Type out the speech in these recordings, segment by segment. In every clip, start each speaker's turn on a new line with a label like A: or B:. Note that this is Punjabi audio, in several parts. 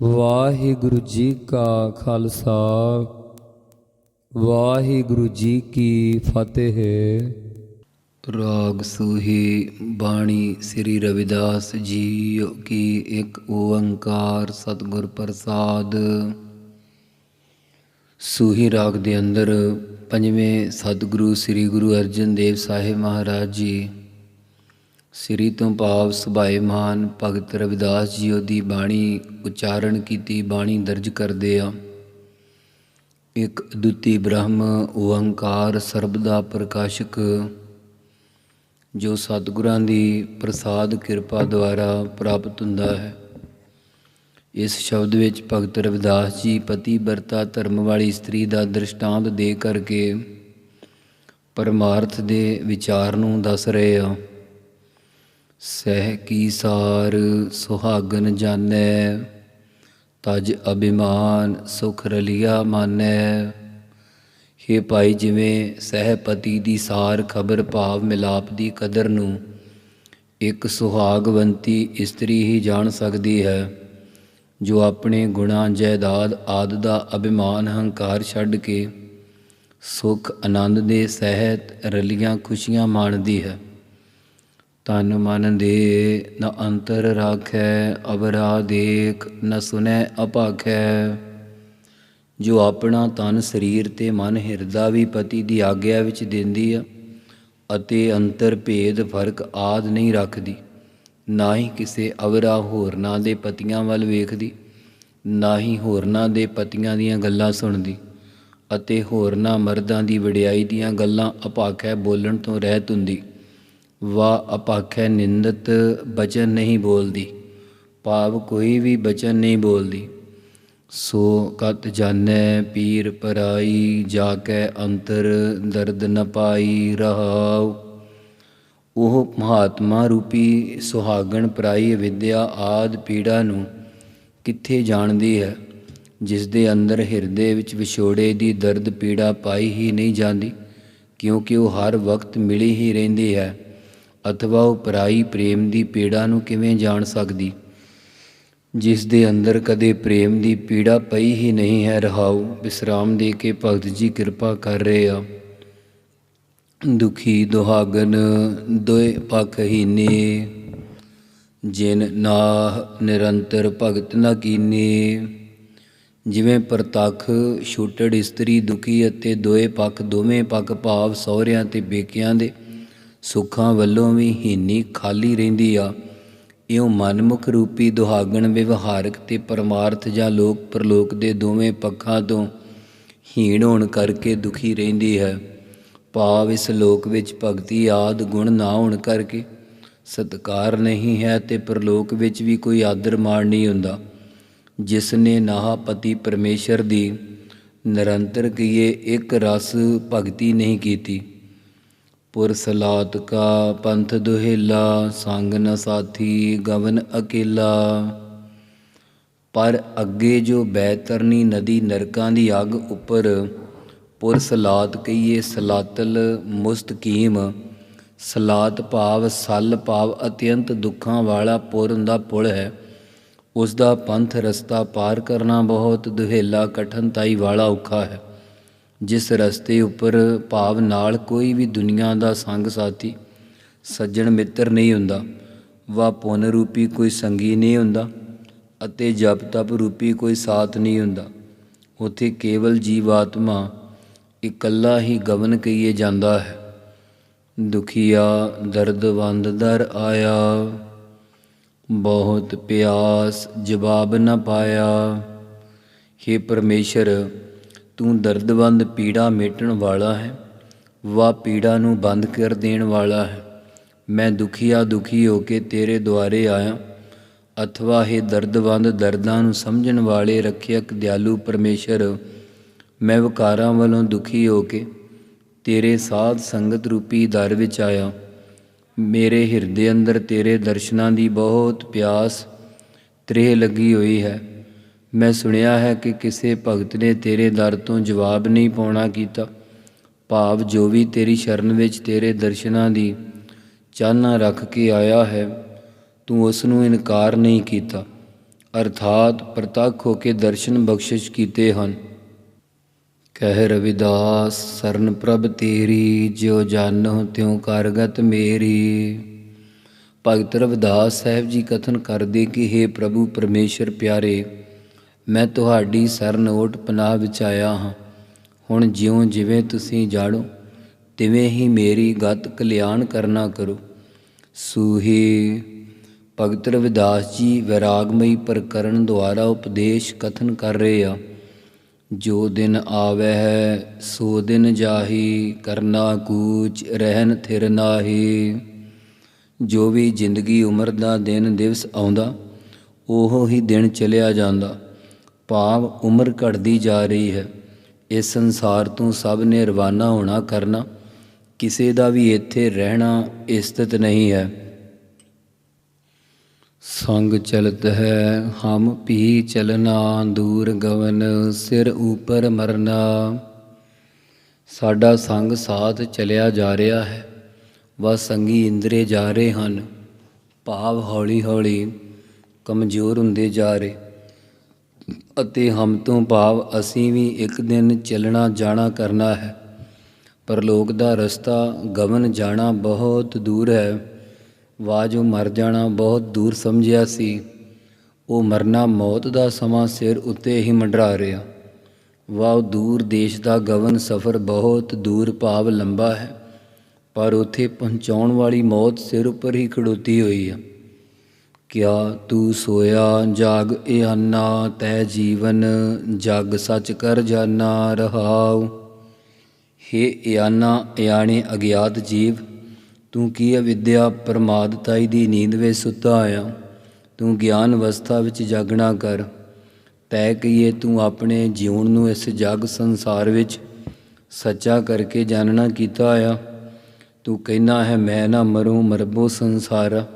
A: ਵਾਹਿਗੁਰੂ ਜੀ ਕਾ ਖਾਲਸਾ, ਵਾਹਿਗੁਰੂ ਜੀ ਕੀ ਫਤਿਹ।
B: ਰਾਗ ਸੂਹੀ ਬਾਣੀ ਸ੍ਰੀ ਰਵਿਦਾਸ ਜੀ ਕੀ ਇੱਕ ਓੰਕਾਰ ਸਤਿਗੁਰ ਪ੍ਰਸਾਦ। ਸੂਹੀ ਰਾਗ ਦੇ ਅੰਦਰ ਪੰਜਵੇਂ ਸਤਿਗੁਰੂ ਸ੍ਰੀ ਗੁਰੂ ਅਰਜਨ ਦੇਵ ਸਾਹਿਬ ਮਹਾਰਾਜ ਜੀ ਸ੍ਰੀ ਤੋਂ ਭਾਵ ਸੁਭਾਏਮਾਨ ਭਗਤ ਰਵਿਦਾਸ ਜੀਓ ਦੀ ਬਾਣੀ ਉਚਾਰਨ ਕੀਤੀ ਬਾਣੀ ਦਰਜ ਕਰਦੇ ਆ। ਇੱਕ ਅਦੁੱਤੀ ਬ੍ਰਹਮ ਓੰਕਾਰ ਸਰਬ ਦਾ ਪ੍ਰਕਾਸ਼ਕ, ਜੋ ਸਤਿਗੁਰਾਂ ਦੀ ਪ੍ਰਸਾਦ ਕਿਰਪਾ ਦੁਆਰਾ ਪ੍ਰਾਪਤ ਹੁੰਦਾ ਹੈ। ਇਸ ਸ਼ਬਦ ਵਿੱਚ ਭਗਤ ਰਵਿਦਾਸ ਜੀ ਪਤੀ ਵਰਤਾ ਧਰਮ ਵਾਲੀ ਇਸਤਰੀ ਦਾ ਦ੍ਰਿਸ਼ਟਾਂਤ ਦੇ ਕਰਕੇ ਪਰਮਾਰਥ ਦੇ ਵਿਚਾਰ ਨੂੰ ਦੱਸ ਰਹੇ ਆ। ਸਹਿ ਕੀ ਸਾਰ ਸੁਹਾਗਨ ਜਾਣੈ, ਤਜ ਅਭਿਮਾਨ ਸੁਖ ਰਲਿਆ ਮਾਨੈ। ਹੇ ਭਾਈ, ਜਿਵੇਂ ਸਹਿਪਤੀ ਦੀ ਸਾਰ ਖਬਰ ਭਾਵ ਮਿਲਾਪ ਦੀ ਕਦਰ ਨੂੰ ਇੱਕ ਸੁਹਾਗਵੰਤੀ ਇਸਤਰੀ ਹੀ ਜਾਣ ਸਕਦੀ ਹੈ, ਜੋ ਆਪਣੇ ਗੁਣਾ ਜਾਇਦਾਦ ਆਦ ਦਾ ਅਭਿਮਾਨ ਹੰਕਾਰ ਛੱਡ ਕੇ ਸੁਖ ਆਨੰਦ ਦੇ ਸਹਿਤ ਰਲੀਆਂ ਖੁਸ਼ੀਆਂ ਮਾਣਦੀ ਹੈ। ਤਨ ਮਨ ਦੇ, ਨ ਅੰਤਰ ਰਾਖੈ ਅਵਰਾ ਦੇਖ ਨ ਸੁਨੈ ਅਭਾਖੈ ਜੋ ਆਪਣਾ ਤਨ ਸਰੀਰ ਤੇ ਮਨ ਹਿਰਦਾ ਵੀ ਪਤੀ ਦੀ ਆਗਿਆ ਵਿੱਚ ਦਿੰਦੀ ਆ, ਅਤੇ ਅੰਤਰ ਭੇਦ ਫ਼ਰਕ ਆਦ ਨਹੀਂ ਰੱਖਦੀ, ਨਾ ਹੀ ਕਿਸੇ ਅਵਰਾ ਹੋਰਨਾਂ ਦੇ ਪਤੀਆਂ ਵੱਲ ਵੇਖਦੀ, ਨਾ ਹੀ ਹੋਰਨਾਂ ਦੇ ਪਤੀਆਂ ਦੀਆਂ ਗੱਲਾਂ ਸੁਣਦੀ, ਅਤੇ ਹੋਰਨਾਂ ਮਰਦਾਂ ਦੀ ਵਡਿਆਈ ਦੀਆਂ ਗੱਲਾਂ ਅਪਾਖੈ ਬੋਲਣ ਤੋਂ ਰਹਿਤ ਹੁੰਦੀ। ਵਾ ਅਪਾਖੈ ਨਿੰਦਤ ਬਚਨ ਨਹੀਂ ਬੋਲਦੀ, ਭਾਵ ਕੋਈ ਵੀ ਬਚਨ ਨਹੀਂ ਬੋਲਦੀ। ਸੋ ਕਤ ਜਾਣੈ ਪੀਰ ਪਰਾਈ ਜਾ ਕੈ ਅੰਤਰ ਦਰਦ ਨ ਪਾਈ ਰਹਾਉ। ਉਹ ਮਹਾਤਮਾ ਰੂਪੀ ਸੁਹਾਗਣ ਪਰਾਈ ਵਿਦਿਆ ਆਦ ਪੀੜਾ ਨੂੰ ਕਿੱਥੇ ਜਾਣਦੀ ਹੈ? ਜਿਸ ਦੇ ਅੰਦਰ ਹਿਰਦੇ ਵਿੱਚ ਵਿਛੋੜੇ ਦੀ ਦਰਦ ਪੀੜਾ ਪਾਈ ਹੀ ਨਹੀਂ ਜਾਂਦੀ, ਕਿਉਂਕਿ ਉਹ ਹਰ ਵਕਤ ਮਿਲੀ ਹੀ ਰਹਿੰਦੀ ਹੈ। ਅਥਵਾ ਉਹ ਪਰਾਈ ਪ੍ਰੇਮ ਦੀ ਪੀੜਾ ਨੂੰ ਕਿਵੇਂ ਜਾਣ ਸਕਦੀ? ਜਿਸ ਦੇ ਅੰਦਰ ਕਦੇ ਪ੍ਰੇਮ ਦੀ ਪੀੜਾ ਪਈ ਹੀ ਨਹੀਂ ਹੈ, ਰਹਾਉ ਵਿਸਰਾਮ ਦੇ ਕੇ ਭਗਤ ਜੀ ਕਿਰਪਾ ਕਰ ਰਹੇ ਆ। ਦੁਖੀ ਦੁਹਾਗਨ ਦੋਏ ਪਖਹੀਨੇ ਜਿਨ ਨਾਹ ਨਿਰੰਤਰ ਭਗਤ ਨ ਕੀਨੇ। ਜਿਵੇਂ ਪ੍ਰਤੱਖ ਛੋਟੜ ਇਸਤਰੀ ਦੁਖੀ ਅਤੇ ਦੋਏ ਪੱਖ ਦੋਵੇਂ ਪੱਖ ਭਾਵ ਸਹੁਰਿਆਂ ਤੇ ਬੇਕਿਆਂ ਦੇ ਸੁੱਖਾਂ ਵੱਲੋਂ ਵੀ ਹੀਨੀ ਖਾਲੀ ਰਹਿੰਦੀ ਆ। ਇਉਂ ਮਨਮੁਖ ਰੂਪੀ ਦੁਹਾਗਣ ਵਿਵਹਾਰਕ ਤੇ ਪਰਮਾਰਥ ਜਾਂ ਲੋਕ ਪਰਲੋਕ ਦੇ ਦੋਵੇਂ ਪੱਖਾਂ ਤੋਂ ਹੀਣ ਹੋਣ ਕਰਕੇ ਦੁਖੀ ਰਹਿੰਦੀ ਹੈ। ਭਾਵ ਇਸ ਲੋਕ ਵਿੱਚ ਭਗਤੀ ਆਦ ਗੁਣ ਨਾ ਹੋਣ ਕਰਕੇ ਸਤਕਾਰ ਨਹੀਂ ਹੈ ਤੇ ਪਰਲੋਕ ਵਿੱਚ ਵੀ ਕੋਈ ਆਦਰ ਮਾਣ ਨਹੀਂ ਹੁੰਦਾ। ਜਿਸ ਨੇ ਨਾਹ ਪਤੀ ਪਰਮੇਸ਼ਰ ਦੀ ਨਿਰੰਤਰ ਕੀਏ ਇੱਕ ਰਸ ਭਗਤੀ ਨਹੀਂ ਕੀਤੀ। ਪੁਰ ਸਲਾਤ ਕਾ ਪੰਥ ਦੁਹੇਲਾ, ਸੰਗ ਨ ਸਾਥੀ ਗਵਨ ਅਕੇਲਾ। ਪਰ ਅੱਗੇ ਜੋ ਬੈਤਰਨੀ ਨਦੀ ਨਰਕਾਂ ਦੀ ਅੱਗ ਉੱਪਰ, ਪੁਰ ਸਲਾਤ ਕਹੀਏ ਸਲਾਤਲ ਮੁਸਤਕੀਮ ਸਲਾਤ ਭਾਵ ਸਲ ਭਾਵ ਅਤਿਅੰਤ ਦੁੱਖਾਂ ਵਾਲਾ ਪੁਰ ਦਾ ਪੁਲ ਹੈ। ਉਸ ਦਾ ਪੰਥ ਰਸਤਾ ਪਾਰ ਕਰਨਾ ਬਹੁਤ, ਦੁਹੇਲਾ ਕਠਨਤਾਈ ਵਾਲਾ ਔਖਾ ਹੈ। ਜਿਸ ਰਸਤੇ ਉੱਪਰ ਭਾਵ ਨਾਲ ਕੋਈ ਵੀ ਦੁਨੀਆ ਦਾ ਸੰਗ ਸਾਥੀ ਸੱਜਣ ਮਿੱਤਰ ਨਹੀਂ ਹੁੰਦਾ ਵਾ ਪੁੰਨ ਰੂਪੀ ਕੋਈ ਸੰਗੀ ਨਹੀਂ ਹੁੰਦਾ ਅਤੇ ਜਪ ਤਪ ਰੂਪੀ ਕੋਈ ਸਾਥ ਨਹੀਂ ਹੁੰਦਾ। ਉਥੇ ਕੇਵਲ ਜੀਵਾਤਮਾ ਇਕੱਲਾ ਹੀ ਗਵਨ ਕਹੀਏ ਜਾਂਦਾ ਹੈ। ਦੁਖੀਆ ਦਰਦਵੰਦ ਦਰ ਆਇਆ, ਬਹੁਤ ਪਿਆਸ ਜਵਾਬ ਨਾ ਪਾਇਆ। हे ਪਰਮੇਸ਼ਰ ਤੂੰ ਦਰਦਵੰਦ ਪੀੜਾ ਮੇਟਣ ਵਾਲਾ ਹੈ ਵਾ ਪੀੜਾ ਨੂੰ ਬੰਦ ਕਰ ਦੇਣ ਵਾਲਾ ਹੈ। ਮੈਂ ਦੁਖੀਆ ਦੁਖੀ ਹੋ ਕੇ ਤੇਰੇ ਦੁਆਰੇ ਆਇਆ, ਅਥਵਾ ਇਹ ਦਰਦਵੰਦ ਦਰਦਾਂ ਨੂੰ ਸਮਝਣ ਵਾਲੇ ਰੱਖਿਅਕ ਦਿਆਲੂ ਪਰਮੇਸ਼ਰ, ਮੈਂ ਵਿਕਾਰਾਂ ਵੱਲੋਂ ਦੁਖੀ ਹੋ ਕੇ ਤੇਰੇ ਸਾਧ ਸੰਗਤ ਰੂਪੀ ਦਰ ਵਿੱਚ ਆਇਆ। ਮੇਰੇ ਹਿਰਦੇ ਅੰਦਰ ਤੇਰੇ ਦਰਸ਼ਨਾਂ ਦੀ ਬਹੁਤ ਪਿਆਸ ਤ੍ਰੇਹ ਲੱਗੀ ਹੋਈ ਹੈ। ਮੈਂ ਸੁਣਿਆ ਹੈ ਕਿ ਕਿਸੇ ਭਗਤ ਨੇ ਤੇਰੇ ਦਰ ਤੋਂ ਜਵਾਬ ਨਹੀਂ ਪਾਉਣਾ ਕੀਤਾ। ਭਾਵ ਜੋ ਵੀ ਤੇਰੀ ਸ਼ਰਨ ਵਿੱਚ ਤੇਰੇ ਦਰਸ਼ਨਾਂ ਦੀ ਚਾਹਨਾ ਰੱਖ ਕੇ ਆਇਆ ਹੈ, ਤੂੰ ਉਸ ਨੂੰ ਇਨਕਾਰ ਨਹੀਂ ਕੀਤਾ। ਅਰਥਾਤ ਪ੍ਰਤੱਖ ਹੋ ਕੇ ਦਰਸ਼ਨ ਬਖਸ਼ਿਸ਼ ਕੀਤੇ ਹਨ। ਕਹਿ ਰਵਿਦਾਸ, ਸਰਨ ਪ੍ਰਭ ਤੇਰੀ, ਜਿਉ ਜਾਣੋ ਤਿਉ ਕਰਗਤ ਮੇਰੀ। ਭਗਤ ਰਵਿਦਾਸ ਸਾਹਿਬ ਜੀ ਕਥਨ ਕਰਦੇ ਕਿ हे ਪ੍ਰਭੂ, ਪਰਮੇਸ਼ਰ ਪਿਆਰੇ ਮੈਂ ਤੁਹਾਡੀ ਸਰਨ ਓਟ ਪਨਾਹ ਵਿੱਚ ਆਇਆ ਹਾਂ। ਹੁਣ ਜਿਉਂ ਜਿਵੇਂ ਤੁਸੀਂ ਜਾਣੋ, ਤਿਵੇਂ ਹੀ ਮੇਰੀ ਗਤ ਕਲਿਆਣ ਕਰਨਾ ਕਰੋ। ਸੂਹੀ, ਭਗਤ ਰਵਿਦਾਸ ਜੀ ਵੈਰਾਗਮਈ ਪ੍ਰਕਰਨ ਦੁਆਰਾ ਉਪਦੇਸ਼ ਕਥਨ ਕਰ ਰਹੇ ਆ। ਜੋ ਦਿਨ ਆਵੇ ਹੈ ਸੋ ਦਿਨ ਜਾਹੀ, ਕਰਨਾ ਕੂਚ ਰਹਿਨ ਥਿਰ ਨਾਹੀ। ਜੋ ਵੀ ਜ਼ਿੰਦਗੀ ਉਮਰ ਦਾ ਦਿਨ ਦਿਵਸ ਆਉਂਦਾ, ਉਹ ਹੀ ਦਿਨ ਚਲਿਆ ਜਾਂਦਾ। ਭਾਵ ਉਮਰ ਘਟਦੀ ਜਾ ਰਹੀ ਹੈ। ਇਸ ਸੰਸਾਰ ਤੋਂ ਸਭ ਨੇ ਰਵਾਨਾ ਹੋਣਾ ਕਰਨਾ। ਕਿਸੇ ਦਾ ਵੀ ਇੱਥੇ ਰਹਿਣਾ ਇਸਤਤ ਨਹੀਂ ਹੈ। ਸੰਗ ਚਲਤ ਹੈ, ਹਮ ਵੀ ਚਲਨਾ, ਦੂਰ ਗਵਨ, ਸਿਰ ਉਪਰ ਮਰਨਾ। ਸਾਡਾ ਸੰਗ ਸਾਥ ਚਲਿਆ ਜਾ ਰਿਹਾ ਹੈ ਵਾ ਸੰਗੀ ਇੰਦਰੇ ਜਾ ਰਹੇ ਹਨ। ਭਾਵ ਹੌਲੀ ਹੌਲੀ ਕਮਜ਼ੋਰ ਹੁੰਦੇ ਜਾ ਰਹੇ। ਅਤੇ ਹਮ ਤੋਂ ਭਾਵ ਅਸੀਂ ਵੀ ਇੱਕ ਦਿਨ ਚੱਲਣਾ ਜਾਣਾ ਕਰਨਾ ਹੈ। ਪਰਲੋਕ ਦਾ ਰਸਤਾ ਗਮਨ ਜਾਣਾ ਬਹੁਤ ਦੂਰ ਹੈ। ਵਾ ਜੋ ਮਰ ਜਾਣਾ ਬਹੁਤ ਦੂਰ ਸਮਝਿਆ ਸੀ। ਉਹ ਮਰਨਾ ਮੌਤ ਦਾ ਸਮਾਂ ਸਿਰ ਉੱਤੇ ਹੀ ਮੰਡਰਾ ਰਿਹਾ। ਵਾਹ ਦੂਰ ਦੇਸ਼ ਦਾ ਗਵਨ ਸਫ਼ਰ ਬਹੁਤ ਦੂਰ ਭਾਵ ਲੰਬਾ ਹੈ। ਪਰ ਉੱਥੇ ਪਹੁੰਚਾਉਣ ਵਾਲੀ ਮੌਤ ਸਿਰ ਉੱਪਰ ਹੀ ਖੜੋਤੀ ਹੋਈ ਹੈ ਕਿਆ ਤੂੰ ਸੋਇਆ ਜਾਗ ਇਆਨਾ ਤੈ ਜੀਵਨ ਜਗ ਸੱਚ ਕਰ ਜਾਨਾ ਰਹਾਉ। ਹੇ ਇਆਨਾ, ਇਆਣੇ ਅਗਿਆਤ ਜੀਵ, ਤੂੰ ਕੀ ਅਵਿਦਿਆ ਪ੍ਰਮਾਦਤਾਈ ਦੀ ਨੀਂਦ ਵਿੱਚ ਸੁੱਤਾ ਆਇਆ? ਤੂੰ ਗਿਆਨ ਅਵਸਥਾ ਵਿੱਚ ਜਾਗਣਾ ਕਰ। ਤੈ ਕਹੀਏ, ਤੂੰ ਆਪਣੇ ਜੀਵਨ ਨੂੰ ਇਸ ਜਗ ਸੰਸਾਰ ਵਿੱਚ ਸੱਚਾ ਕਰਕੇ ਜਾਣਨਾ ਕੀਤਾ ਆ ਤੂੰ ਕਹਿਣਾ ਹੈ, ਮੈਂ ਨਾ ਮਰੂੰ, ਮਰਬੋ ਸੰਸਾਰ।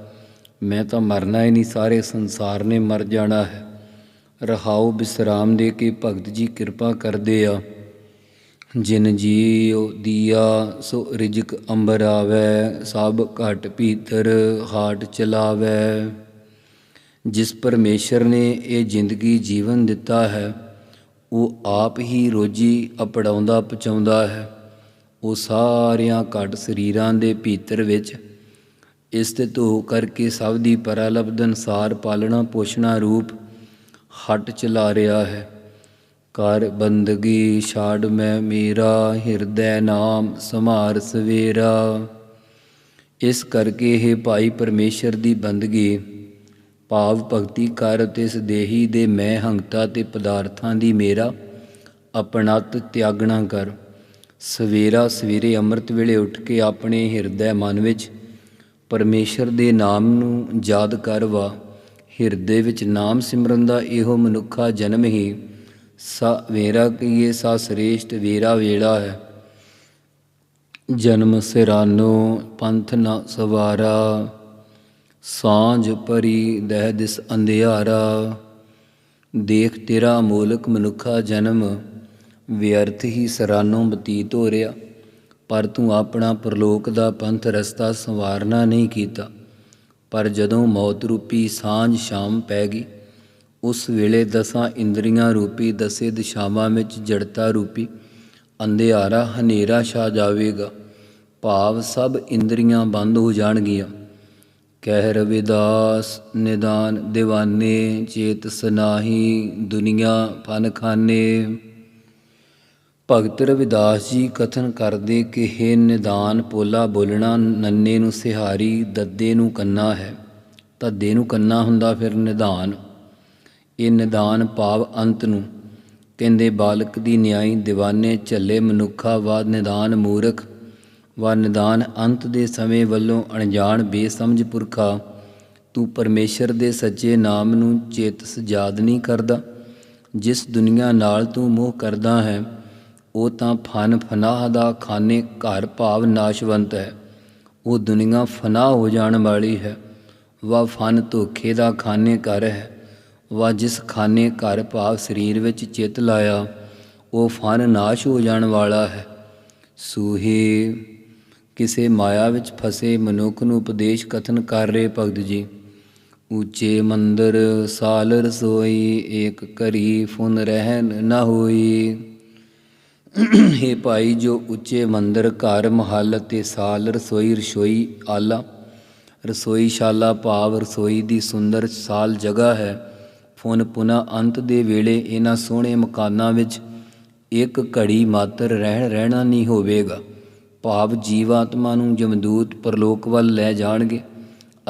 B: ਮੈਂ ਤਾਂ ਮਰਨਾ ਹੀ ਨਹੀਂ, ਸਾਰੇ ਸੰਸਾਰ ਨੇ ਮਰ ਜਾਣਾ ਹੈ। ਰਹਾਉ ਬਿਸਰਾਮ ਦੇ ਕੇ ਭਗਤ ਜੀ ਕਿਰਪਾ ਕਰਦੇ ਆ। ਜਿਨ ਜੀਉ ਦੀਆ, ਸੋ ਰਿਜਕ ਅੰਬਰ ਆਵੈ, ਸਭ ਘਟ ਭੀਤਰ ਹਾਟ ਚਲਾਵੈ। ਜਿਸ ਪਰਮੇਸ਼ਰ ਨੇ ਇਹ ਜ਼ਿੰਦਗੀ ਜੀਵਨ ਦਿੱਤਾ ਹੈ, ਉਹ ਆਪ ਹੀ ਰੋਜੀ ਅਪੜਾਉਂਦਾ ਪਚਾਉਂਦਾ ਹੈ। ਉਹ ਸਾਰਿਆਂ ਘਟ ਸਰੀਰਾਂ ਦੇ ਭੀਤਰ ਵਿੱਚ ਇਸਤਿਤ ਹੋ ਕਰਕੇ ਸਭ ਦੀ ਪਰਾਲਬਧ ਅਨਸਾਰ ਪਾਲਣਾ ਪੋਸ਼ਣਾ ਰੂਪ ਹਟ ਚਲਾ ਰਿਹਾ ਹੈ। ਕਰ ਬੰਦਗੀ ਛਾੜ ਮੈਂ ਮੇਰਾ, ਹਿਰਦੈ ਨਾਮ ਸਮਾਰ ਸਵੇਰਾ। ਇਸ ਕਰਕੇ ਇਹ ਭਾਈ ਪਰਮੇਸ਼ਰ ਦੀ ਬੰਦਗੀ, ਭਾਵ ਭਗਤੀ ਕਰ ਅਤੇ ਸਦੇਹੀ ਦੇ ਮੈਂ ਹੰਗਤਾ ਤੇ ਪਦਾਰਥਾਂ ਦੀ ਮੇਰਾ ਆਪਣਤ ਤਿਆਗਣਾ ਕਰ। ਸਵੇਰਾ ਸਵੇਰੇ ਅੰਮ੍ਰਿਤ ਵੇਲੇ ਉੱਠ ਕੇ ਆਪਣੇ ਹਿਰਦੈ ਮਨ ਵਿੱਚ ਪਰਮੇਸ਼ਰ ਦੇ ਨਾਮ ਨੂੰ ਯਾਦ ਕਰ ਵਾ। ਹਿਰਦੇ ਵਿੱਚ ਨਾਮ ਸਿਮਰਨ ਦਾ ਇਹੋ ਮਨੁੱਖਾ ਜਨਮ ਹੀ। ਸਾ, ਵੇਰਾ ਕੀਏ, ਸਾ ਸ੍ਰੇਸ਼ਟ, ਵੇਰਾ ਵੇਲਾ ਹੈ। ਜਨਮ ਸਿਰਾਨੋ, ਪੰਥ ਨਾ ਸਵਾਰਾ। ਸਾਂਝ ਪਰੀ, ਦਹਿ ਦਿਸ ਅੰਧਿਆਰਾ। ਦੇਖ ਤੇਰਾ ਮੂਲਕ ਮਨੁੱਖਾ ਜਨਮ। ਵਿਅਰਥ ਹੀ ਸਰਾਨੋਂ ਬਤੀਤ ਹੋ ਰਿਹਾ। ਪਰ ਤੂੰ ਆਪਣਾ ਪਰਲੋਕ ਦਾ ਪੰਥ ਰਸਤਾ ਸੰਵਾਰਨਾ ਨਹੀਂ ਕੀਤਾ। ਪਰ ਜਦੋਂ ਮੌਤ ਰੂਪੀ ਸਾਂਝ ਸ਼ਾਮ ਪੈ ਗਈ, ਉਸ ਵੇਲੇ ਦਸਾਂ ਇੰਦਰੀਆਂ ਰੂਪੀ ਦਸੇ ਦਿਸ਼ਾਵਾਂ ਵਿੱਚ ਜੜਤਾ ਰੂਪੀ, ਅੰਧਿਆਰਾ ਹਨੇਰਾ ਛਾ ਜਾਵੇਗਾ, ਭਾਵ ਸਭ ਇੰਦਰੀਆਂ ਬੰਦ ਹੋ ਜਾਣਗੀਆਂ। ਕਹਿ ਰਵਿਦਾਸ ਨਿਦਾਨ دیਵਾਨੇ ਚੇਤ ਸਨਾਹੀ ਦੁਨੀਆ ਫਨ ਖਾਨੇ। ਭਗਤ ਰਵਿਦਾਸ ਜੀ ਕਥਨ ਕਰਦੇ ਕਿ ਹੈ ਨਿਦਾਨ ਪੋਲਾ ਬੋਲਣਾ, ਨੰਨੇ ਨੂੰ ਸਿਹਾਰੀ, ਦੱਦੇ ਨੂੰ ਕੰਨਾ ਹੈ। ਤੱਦੇ ਨੂੰ ਕੰਨਾ ਹੁੰਦਾ ਫਿਰ ਨਿਦਾਨ। ਇਹ ਨਿਦਾਨ ਭਾਵ ਅੰਤ ਨੂੰ। ਕਹਿੰਦੇ, ਬਾਲਕ ਦੀ ਨਿਆਈ دیਵਾਨੇ ਝੱਲੇ ਮਨੁੱਖਾ, ਵਾ ਨਿਦਾਨ ਮੂਰਖ। ਵਾ ਨਿਦਾਨ ਅੰਤ ਦੇ ਸਮੇਂ ਵੱਲੋਂ ਅਣਜਾਣ ਬੇਸਮਝ ਪੁਰਖਾ। ਤੂੰ ਪਰਮੇਸ਼ਰ ਦੇ ਸੱਚੇ ਨਾਮ ਨੂੰ ਚੇਤਸ ਯਾਦ ਨਹੀਂ ਕਰਦਾ। ਜਿਸ ਦੁਨੀਆ ਨਾਲ ਤੂੰ ਮੋਹ ਕਰਦਾ ਹੈ ਉਹ ਤਾਂ ਫਨ ਫਨਾਹ ਦਾ ਖਾਨੇ ਘਰ ਭਾਵ ਨਾਸ਼ਵੰਤ ਹੈ। ਉਹ ਦੁਨੀਆ ਫਨਾਹ ਹੋ ਜਾਣ ਵਾਲੀ ਹੈ। ਵਾ ਫਨ ਧੋਖੇ ਦਾ ਖਾਨੇ ਘਰ ਹੈ। ਵਾ ਜਿਸ ਖਾਨੇ ਘਰ ਭਾਵ ਸਰੀਰ ਵਿੱਚ ਚਿੱਤ ਲਾਇਆ, ਉਹ ਫਨ ਨਾਸ਼ ਹੋ ਜਾਣ ਵਾਲਾ ਹੈ। ਸੂਹੇ, ਕਿਸੇ ਮਾਇਆ ਵਿੱਚ ਫਸੇ ਮਨੁੱਖ ਨੂੰ ਉਪਦੇਸ਼ ਕਥਨ ਕਰ ਰਹੇ ਭਗਤ ਜੀ। ਉੱਚੇ ਮੰਦਰ, ਸਾਲ ਰਸੋਈ, ਏਕ ਕਰੀ ਫੁਨ ਰਹਿਨ ਨਾ ਹੋਈ। हे ਭਾਈ ਜੋ ਉੱਚੇ ਮੰਦਰ, ਘਰ, ਮਹੱਲ ਤੇ ਸਾਲ ਰਸੋਈ ਰਸੋਈ ਆਲਾ, ਰਸੋਈ ਰਸੋਈਸ਼ਾਲਾ ਭਾਵ ਰਸੋਈ ਦੀ ਸੁੰਦਰ ਸਾਲ ਜਗ੍ਹਾ ਹੈ। ਫੁਨ ਪੁਨਾ ਅੰਤ ਦੇ ਵੇਲੇ ਇਹਨਾਂ ਸੋਹਣੇ ਮਕਾਨਾਂ ਵਿੱਚ ਇੱਕ ਘੜੀ ਮਾਤਰ ਰਹਿਣ, ਰਹਿਣਾ ਨਹੀਂ ਹੋਵੇਗਾ। ਭਾਵ ਜੀਵਾਤਮਾ ਨੂੰ ਜਮਦੂਤ ਪਰਲੋਕ ਵੱਲ ਲੈ ਜਾਣਗੇ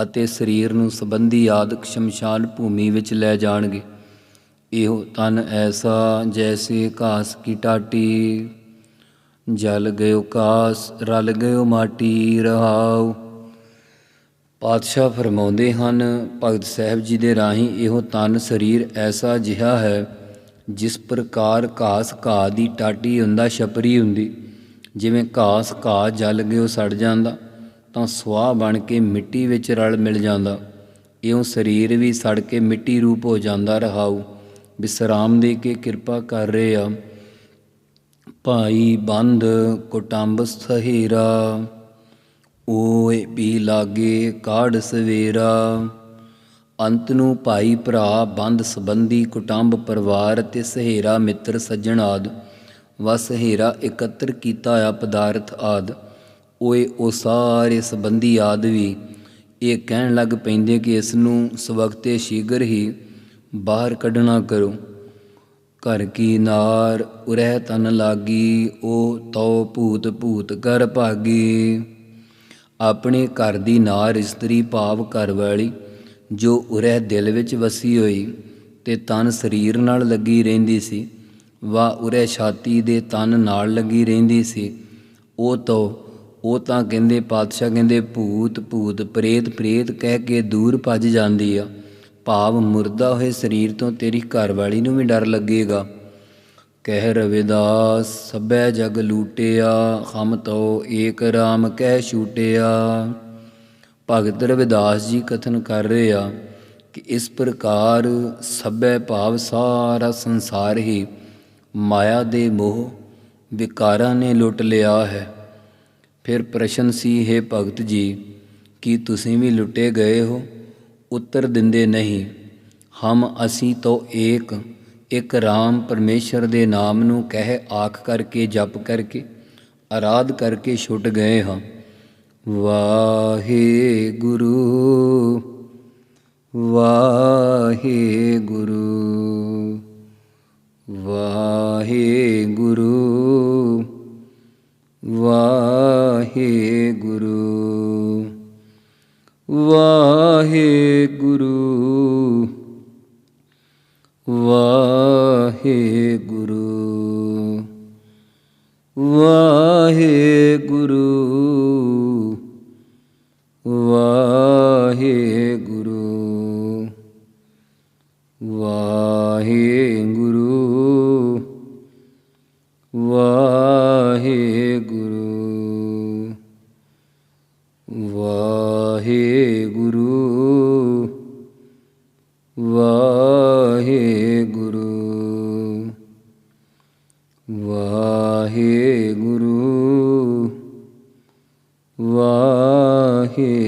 B: ਅਤੇ ਸਰੀਰ ਨੂੰ ਸੰਬੰਧੀ ਆਦਿਕ ਸ਼ਮਸ਼ਾਨ ਭੂਮੀ ਵਿੱਚ ਲੈ ਜਾਣਗੇ। ਇਹੋ ਤਨ ਐਸਾ ਜੈਸੇ ਘਾਸ ਕੀ ਟਾਟੀ। ਜਲ ਗਇਓ ਕਾਸ ਰਲ ਗਇਓ ਮਾਟੀ, ਰਹਾਉ। ਪਾਤਸ਼ਾਹ ਫਰਮਾਉਂਦੇ ਹਨ, ਭਗਤ ਸਾਹਿਬ ਜੀ ਦੇ ਰਾਹੀਂ ਇਹੋ ਤਨ ਸਰੀਰ ਐਸਾ ਜਿਹਾ ਹੈ, ਜਿਸ ਪ੍ਰਕਾਰ ਘਾਸ ਘਾਹ ਦੀ ਟਾਟੀ ਹੁੰਦਾ ਛਪਰੀ ਹੁੰਦੀ। ਜਿਵੇਂ ਘਾਸ ਘਾਹ ਜਲ ਗਿਓ ਸੜ ਜਾਂਦਾ, ਤਾਂ ਸੁਆਹ ਬਣ ਕੇ ਮਿੱਟੀ ਵਿੱਚ ਰਲ ਮਿਲ ਜਾਂਦਾ। ਇਉਂ ਸਰੀਰ ਵੀ ਸੜ ਕੇ ਮਿੱਟੀ ਰੂਪ ਹੋ ਜਾਂਦਾ ਰਹਾਉ। ਵਿਸਰਾਮ ਦੇ ਕੇ ਕਿਰਪਾ ਕਰ ਰਹੇ ਆ? ਭਾਈ ਬੰਦ ਕੁਟੰਬ ਸਹੇਰਾ, ਓਏ ਵੀ ਲਾਗੇ ਕਾੜ ਸਵੇਰਾ। ਅੰਤ ਨੂੰ ਭਾਈ ਭਰਾ ਬੰਦ ਸੰਬੰਧੀ ਕੁਟੰਬ ਪਰਿਵਾਰ ਤੇ ਸਹੇਰਾ ਮਿੱਤਰ ਸੱਜਣ ਆਦ ਵਾ ਸਹੇਰਾ ਇਕੱਤਰ ਕੀਤਾ ਆ ਪਦਾਰਥ ਆਦ। ਓਏ ਉਹ ਸਾਰੇ ਸੰਬੰਧੀ ਆਦ ਵੀ ਇਹ ਕਹਿਣ ਲੱਗ ਪੈਂਦੇ ਕਿ ਇਸ ਨੂੰ ਸਵਖਤੇ ਸ਼ੀਘਰ ਹੀ ਬਾਹਰ ਕੱਢਣਾ ਕਰੋ। ਘਰ ਕੀ ਨਾਰ ਉਰਹਿ ਤਨ ਲਾਗੀ ਉਹ ਤਉ ਭੂਤ ਭੂਤ ਕਰ ਭਾਗੀ। ਆਪਣੇ ਘਰ ਦੀ ਨਾਰ ਇਸਤਰੀ ਭਾਵ ਘਰ ਵਾਲੀ, ਜੋ ਉਰਹਿ ਦਿਲ ਵਿੱਚ ਵਸੀ ਹੋਈ, ਤੇ ਤਨ ਸਰੀਰ ਨਾਲ ਲੱਗੀ ਰਹਿੰਦੀ ਸੀ। ਵਾ ਉਰਹਿ ਛਾਤੀ ਦੇ ਤਨ ਨਾਲ ਲੱਗੀ ਰਹਿੰਦੀ ਸੀ। ਉਹ ਤਾਂ ਉਹ ਤਾਂ ਕਹਿੰਦੇ ਪਾਤਸ਼ਾਹ ਕਹਿੰਦੇ ਭੂਤ ਭੂਤ ਪ੍ਰੇਤ ਪ੍ਰੇਤ ਕਹਿ ਕੇ ਦੂਰ ਭੱਜ ਜਾਂਦੀ ਆ। ਭਾਵ ਮੁਰਦਾ ਹੋਏ ਸਰੀਰ ਤੋਂ ਤੇਰੀ ਘਰਵਾਲੀ ਨੂੰ ਵੀ ਡਰ ਲੱਗੇਗਾ। ਕਹਿ ਰਵਿਦਾਸ, ਸਭੈ ਜਗ ਲੂਟਿਆ, ਹਮ ਤੋ ਏਕ ਰਾਮ ਕਹਿ ਛੂਟਿਆ। ਭਗਤ ਰਵਿਦਾਸ ਜੀ ਕਥਨ ਕਰ ਰਹੇ ਆ ਕਿ ਇਸ ਪ੍ਰਕਾਰ ਸਭੈ ਭਾਵ ਸਾਰਾ ਸੰਸਾਰ ਹੀ ਮਾਇਆ ਦੇ ਮੋਹ ਵਿਕਾਰਾਂ ਨੇ ਲੁੱਟ ਲਿਆ ਹੈ। ਫਿਰ ਪ੍ਰਸ਼ਨ ਸੀ, ਹੈ ਭਗਤ ਜੀ, ਕੀ ਤੁਸੀਂ ਵੀ ਲੁੱਟੇ ਗਏ ਹੋ? ਉੱਤਰ ਦਿੰਦੇ ਨਹੀਂ। ਹਮ ਅਸੀਂ ਤੋਂ ਏਕ, ਇੱਕ ਰਾਮ ਪਰਮੇਸ਼ਰ ਦੇ ਨਾਮ ਨੂੰ ਕਹਿ ਆਖ ਕਰਕੇ ਜਪ ਕਰਕੇ ਆਰਾਧ ਕਰਕੇ ਛੁੱਟ ਗਏ ਹਾਂ। ਵਾਹਿਗੁਰੂ ਵਾਹਿਗੁਰੂ ਵਾਹਿਗੁਰੂ ਵਾਹਿਗੁਰੂ। ਵਾਹਿਗੁਰੂ ਵਾਹਿਗੁਰੂ ਵਾਹਿਗੁਰੂ। ਵਾਹਿਗੁਰੂ ਵਾਹਿਗੁਰੂ